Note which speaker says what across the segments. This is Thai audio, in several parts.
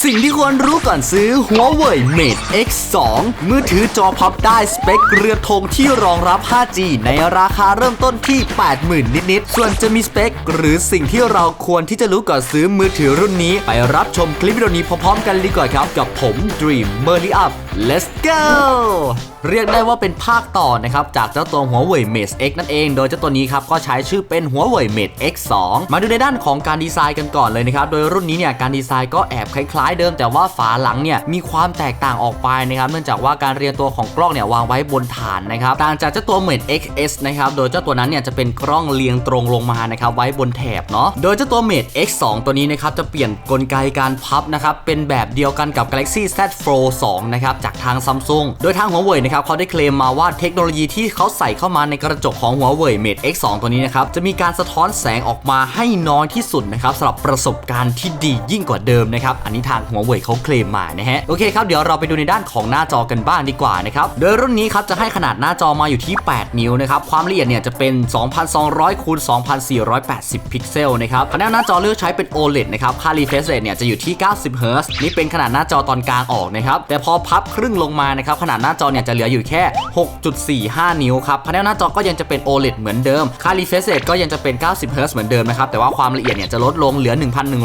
Speaker 1: สิ่งที่ควรรู้ก่อนซื้อ Huawei Mate X2 มือถือจอพับได้สเปคเรือธงที่รองรับ 5G ในราคาเริ่มต้นที่ 80,000 นิด ๆ ส่วนจะมีสเปค หรือสิ่งที่เราควรที่จะรู้ก่อนซื้อมือถือรุ่นนี้ ไปรับชมคลิปวิดีโอนี้พร้อม ๆ กันดีกว่าครับ กับผม Dream m e r l y Up Let's go เรียกได้ว่าเป็นภาคต่อนะครับ จากเจ้าตัว Huawei Mate X นั่นเอง โดยเจ้าตัวนี้ครับ ก็ใช้ชื่อเป็น Huawei Mate X2 มาดูในด้านของการดีไซน์กันก่อนเลยนะครับ โดยรุ่นนี้เนี่ย การดีไซน์ก็แอบคล้าย ๆ เดิมแต่ว่าฝาหลังเนี่ย มีความแตกต่างออกไปนะครับ เนื่องจากว่าการเรียงตัวของกล้องเนี่ยวางไว้บนฐานนะครับต่างจากเจ้าตัว Mate XS นะครับโดยเจ้าตัวนั้นเนี่ยจะเป็นกล้องเรียงตรงลงมานะครับไว้บนแถบเนาะโดยเจ้าตัว Mate X2 ตัวนี้นะครับจะเปลี่ยนกลไกการพับนะครับเป็นแบบเดียวกันกับ Galaxy Z Fold 2นะครับจากทาง Samsung โดยทาง Huawei นะครับเขาได้เคลมมาว่าเทคโนโลยีที่เขาใส่เข้ามาในกระจกของ Huawei Mate X2 ตัวนี้นะครับจะมีการสะท้อนแสงออกมาให้น้อยที่สุดนะครับสำหรับประสบการณ์ที่ดียิ่งกว่าเดิมนะครับอันนี้ทาง Huawei เขาเคลมมานะฮะโอเคครับเดี๋ยวเราไปดูในด้านของหน้าจอกันบ้างดีกว่านะครับโดยรุ่นนี้ครับจะให้ขนาดหน้าจอมาอยู่ที่ 8 นิ้วนะครับความละเอียดเนี่ยจะเป็น 2,200คูณ2,480 พิกเซลนะครับคะแนนหน้าจอเลือกใช้เป็น OLED นะครับค่า refresh rate เนี่ยจะอยู่ที่ 90เฮิรตซ์นี่เป็นขนาดหน้าจอตอนกลางออกนะครับแต่พอพับครึ่งลงมานะครับขนาดหน้าจอเนี่ยจะเหลืออยู่แค่ 6.45 นิ้วครับคะแนนหน้าจอก็ยังจะเป็น OLED เหมือนเดิมค่า refresh rate ก็ยังจะเป็น 90เฮิร์ตเหมือนเดิมนะครับแต่ว่าความละเอียดเนี่ยจะลดลงเหลือ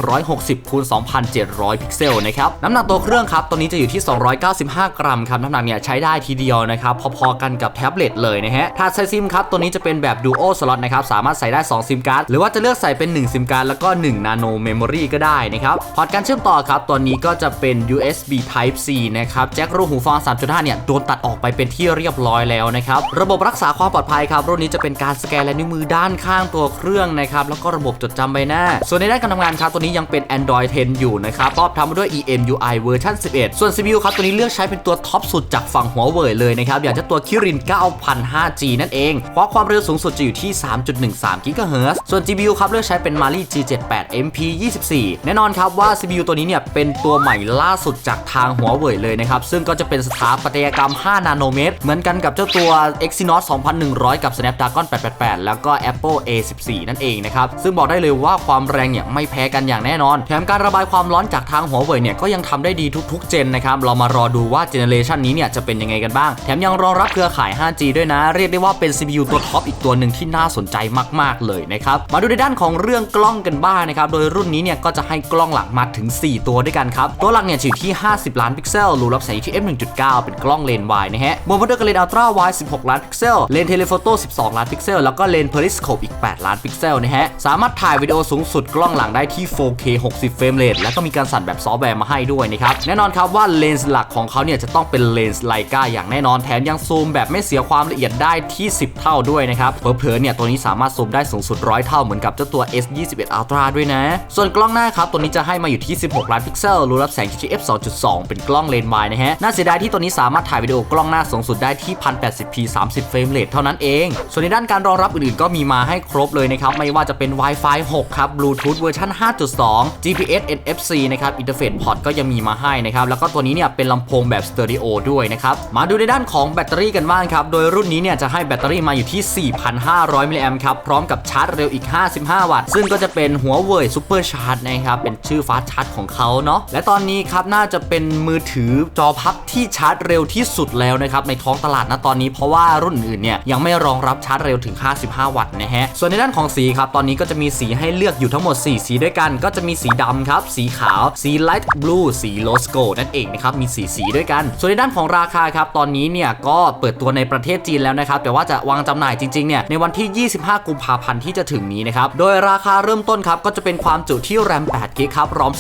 Speaker 1: 1,160คูณ2,700 พิกเซลนะครับน้ำหนักตัวเครื่องครับตัวนี้จะอยู่ที่ 295 กรัมครับน้ำหนักเนี่ยใช้ได้ทีเดียวนะครับพอๆกันกับแท็บเล็ตเลยนะฮะถ้าใช้ซิมครับตัวนี้จะเป็นแบบ Duo Slot นะครับสามารถใส่ได้ 2 ซิมการ์ดหรือว่าจะเลือกใส่เป็น 1 ซิมการ์ดแล้วก็ 1 Nano Memory ก็ได้นะครับพอร์ตการเชื่อมต่อครับตัวนี้ก็จะเป็น USB Type C นะครับแจ็ครูหูฟัง 3.5 เนี่ยโดนตัดออกไปเป็นที่เรียบร้อยแล้วนะครับ ระบบรักษาความปลอดภัยครับ รุ่นนี้จะเป็นการสแกนลายนิ้วมือด้านข้างตัวเครื่องนะครับ แล้วก็ระบบจดจำใบหน้า ส่วนในด้านการทำงานครับ ตัวนี้ยังเป็น Android 10 อยู่นะครับรอบทำมาด้วย EMUI เวอร์ชัน11 ส่วน CPU ครับ ตัวนี้เลือกใช้เป็นตัวท็อปสุดจากฝั่งหัวเว่ยเลยนะครับ อย่างเจ้าตัว Kirin 9005G นั่นเองเพราะความเร็วสูงสุดจะอยู่ที่ 3.13 GHz ส่วน GPU ครับเลือกใช้เป็น Mali G78 MP24 แน่นอนครับว่า CPU ตัวนี้เนี่ยเป็นตัวใหม่ล่าสุดจากทางหัวเว่ยเลยนะครับซึ่งก็จะเป็นสถาปัตยกรรม 5 นาโนเมตร เหมือนกันกับเจ้าตัว Exynos 2100 กับ Snapdragon 888 แล้วก็ Apple A14 นั่นเองนะครับ ซึ่งบอกได้เลยว่าความแรงเนี่ยไม่แพ้กันอย่างแน่นอน แถมการระบายความร้อนจากทางหัวเว่ยเนี่ยก็ยังทำได้ดีทุกๆเจนนะครับ เรามารอดูว่าเจเนเรชันนี้เนี่ยจะเป็นยังไงกันบ้าง แถมยังรองรับเครือข่าย 5G ด้วยนะ เรียกได้ว่าเป็น CPU ตัวท็อปอีกตัวหนึ่งที่น่าสนใจมาก ๆ เลยนะครับ มาดูในด้านของเรื่องกล้องกันบ้างนะครับ โดยรุ่นนี้เนี่ยก็จะให้กล้องหลังมาถึง 4 ตัวด้วยกันครับ ตัวหลักเนี่ยอยู่ที่ 50 ล้านพิกเซลรูรับแสงที่ f 1.9 เป็นกล้องเลนส์วายนะฮะบนมาด้วยกับเลนส์อัลตร้าไวด์16 ล้านพิกเซล เลนส์เทเลโฟโต้ 12 ล้านพิกเซล แล้วก็เลนส์เพริสโคปอีก 8 ล้านพิกเซลนะฮะ สามารถถ่ายวิดีโอสูงสุดกล้องหลังได้ที่ 4K 60 เฟรมเรท แล้วก็มีการสั่นแบบซอฟต์แวร์มาให้ด้วยนะครับ แน่นอนครับว่าเลนส์หลักของเขาเนี่ยจะต้องเป็นเลนส์ไลกาอย่างแน่นอน แถมยังซูมแบบไม่เสียความละเอียดได้ที่ 10 เท่าด้วยนะครับ เผลอๆ เนี่ยตัวนี้สามารถซูมได้สูงสุดร้อยเท่าเหมือนกับเจ้าตัว S21 Ultra ด้วยนะ ส่วนกล้องหน้าครับตัวนี้จะให้มาอยู่ที่ 16 ล้านพิกเซล รูรับแสงที่ f 2.2 เป็นกล้องเลนส์วายนะฮะน่าเสียดายที่ตัวนี้สามารถถ่ายวิดีโอกล้องหน้าสูงสุดได้ที่ 1080p 30 เฟรมเรทเท่านั้นเอง ส่วนในด้านการรองรับอื่นๆ ก็มีมาให้ครบเลยนะครับ ไม่ว่าจะเป็น Wi-Fi 6 ครับ Bluetooth เวอร์ชัน5.2 GPS NFC นะครับ อินเทอร์เฟซพอร์ตก็ยังมีมาให้นะครับ แล้วก็ตัวนี้เนี่ยเป็นลำโพงแบบสเตอริโอด้วยนะครับ มาดูในด้านของแบตเตอรี่กันบ้างครับ โดยรุ่นนี้เนี่ยจะให้แบตเตอรี่มาอยู่ที่ 4,500 มิลลิแอมป์ครับ พร้อมกับชาร์จเร็วอีก 55 วัตต์ ซึ่งก็จะเป็นหัวเว่ยซูเปอร์ชาร์จนะครับ เป็นชื่อฟาสชาร์จของเขาเนาะ และตอนนี้ครับน่าจะเป็นมือถือจอพับที่ชาร์จเร็วที่สุดแล้วนะครับในท้องตลาดณตอนนี้เพราะว่ารุ่นอื่นเนี่ยยังไม่รองรับชาร์จเร็วถึง 55 วัตต์นะฮะส่วนในด้านของสีครับตอนนี้ก็จะมีสีให้เลือกอยู่ทั้งหมด 4 สีด้วยกัน ก็จะมีสีดำครับ สีขาว สีไลท์บลูสีโลสโกนั่นเองนะครับมีสีสีด้วยกัน ส่วนในด้านของราคาครับตอนนี้เนี่ยก็เปิดตัวในประเทศจีนแล้วนะครับแต่ว่าจะวางจำหน่ายจริงๆเนี่ยในวันที่ 25 กุมภาพันธ์ที่จะถึงนี้นะครับโดยราคาเริ่มต้นครับก็จะเป็นความจุที่แรม8กิกครับรอม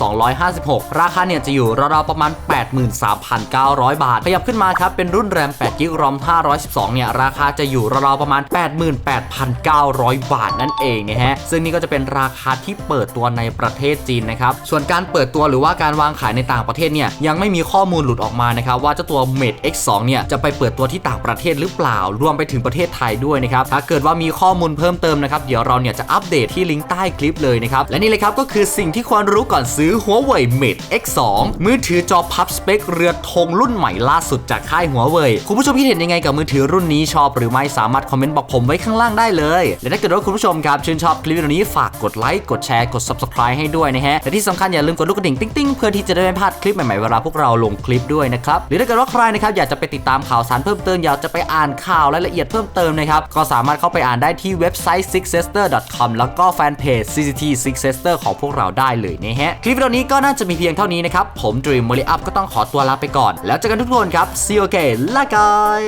Speaker 1: 256 ราคาเนี่ยจะอยู่ราวๆประมาณ 83,900 900 บาท ขยับขึ้นมาครับ เป็นรุ่นแรม8กิกรอม512 เนี่ย ราคาจะอยู่ราวๆประมาณ 88,900 บาทนั่นเองนะฮะ ซึ่งนี่ก็จะเป็นราคาที่เปิดตัวในประเทศจีนนะครับ ส่วนการเปิดตัวหรือว่าการวางขายในต่างประเทศเนี่ย ยังไม่มีข้อมูลหลุดออกมานะครับว่าเจ้าตัว Mate X2 เนี่ยจะไปเปิดตัวที่ต่างประเทศหรือเปล่า รวมไปถึงประเทศไทยด้วยนะครับ ถ้าเกิดว่ามีข้อมูลเพิ่มเติมนะครับ เดี๋ยวเราเนี่ยจะอัปเดตที่ลิงก์ใต้คลิปเลยนะครับ และนี่เลยครับก็คือสิ่งที่ควรรู้ก่อนซื้อ Huawei Mate X2 มือถือจอพับสเปคเรือธงงรุ่นใหม่ล่าสุดจากค่ายหัวเว่ยคุณผู้ชมคิดเห็นยังไงกับมือถือรุ่นนี้ชอบหรือไม่สามารถคอมเมนต์บอกผมไว้ข้างล่างได้เลย และถ้าเกิดว่าคุณผู้ชมครับชื่นชอบคลิปวิดีโอนี้ฝากกดไลค์กดแชร์กด subscribe ให้ด้วยนะฮะและที่สำคัญอย่าลืมกดลูกกระดิ่งติ๊งๆเพื่อที่จะได้ไม่พลาดคลิปใหม่ๆเวลาพวกเราลงคลิปด้วยนะครับหรือถ้าเกิดว่าใครนะครับอยากจะไปติดตามข่าวสารเพิ่มเติมอยากจะไปอ่านข่าวรายละเอียดเพิ่มเติมนะครับก็สามารถเข้าไปอ่านได้ที่เว็บไซต์ sixsister.com แล้วก็แฟนเพจ CCT Six Sister ของพวกเราได้เลยนะฮะคลิปวิดีโอนี้ก็น่าจะมีเพียงเท่านี้นะครับผม Dream m o l i Up ก็ต้องขอตัวลาไปก่อนแล้วเจอกันทุกคนครับ See you again ลาก่อย